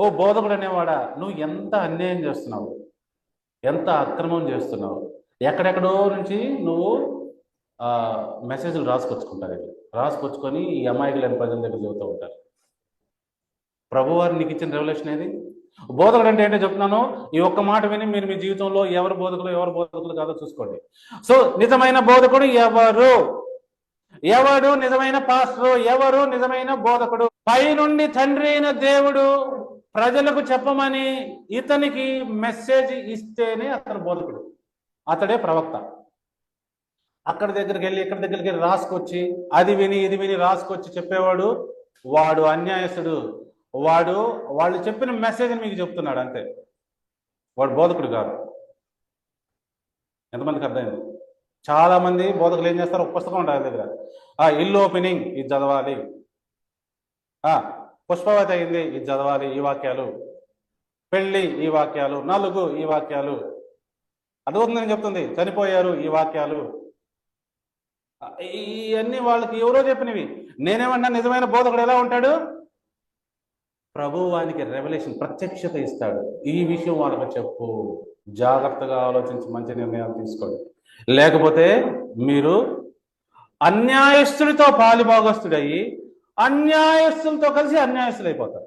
ఓ బోధకుడు అనేవాడా నువ్వు ఎంత అన్యాయం చేస్తున్నావు? ఎంత అక్రమం చేస్తున్నావు? ఎక్కడెక్కడో నుంచి నువ్వు ఆ, మెసేజ్లు రాసుకొచ్చుకుంటారు ఇవి. రాసుకొచ్చుకొని ఈ అమాయకులైన ప్రజల దగ్గర చెబుతూ ఉంటారు. ప్రభువారు నీకు ఇచ్చిన రెవల్యూషన్ ఏది? బోధకుడు అంటే ఏంటో చెప్తున్నాను. ఈ ఒక్క మాట విని మీరు మీ జీవితంలో ఎవరు బోధకులు ఎవరు బోధకులు కాదో చూసుకోండి. సో నిజమైన బోధకుడు ఎవరు? ఎవడు నిజమైన పాస్టర్ ఎవరు నిజమైన బోధకుడు? పైనుండి తండ్రి అయిన దేవుడు ప్రజలకు చెప్పమని ఇతనికి మెసేజ్ ఇస్తేనే అతను బోధకుడు. అతడే ప్రవక్త. అక్కడ దగ్గరికి వెళ్ళి ఇక్కడ దగ్గరికి వెళ్ళి రాసుకొచ్చి అది విని ఇది విని రాసుకొచ్చి చెప్పేవాడు వాడు అన్యాయస్తుడు. వాడు వాళ్ళు చెప్పిన మెసేజ్ మీకు చెప్తున్నాడు అంతే. వాడు బోధకుడు కాదు. ఎంతమందికి అర్థమైంది? చాలా మంది బోధకులు ఏం చేస్తారు? ఒక పుస్తకం ఉంటుంది దగ్గర. ఆ ఇల్లు ఓపెనింగ్ ఇది చదవాలి. ఆ పుష్పవతి అయింది ఇది చదవాలి ఈ వాక్యాలు. పెళ్ళి ఈ వాక్యాలు. నలుగు ఈ వాక్యాలు. అర్థమవుతుందని చెప్తుంది. చనిపోయారు ఈ వాక్యాలు. ఇవన్నీ వాళ్ళకి ఎవరో చెప్పినవి. నేనేమన్నా నిజమైన బోధకుడు ఎలా ఉంటాడు? ప్రభు వానికి రెవల్యూషన్ ప్రత్యక్షత ఇస్తాడు. ఈ విషయం వాళ్ళకి చెప్పు. జాగ్రత్తగా ఆలోచించి మంచి నిర్ణయాలు తీసుకోండి. లేకపోతే మీరు అన్యాయస్తుడితో పాలిభాగస్తుడయ్యి అన్యాయస్తులతో కలిసి అన్యాయస్తులైపోతారు.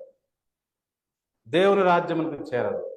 దేవుని రాజ్యములకు చేరరు.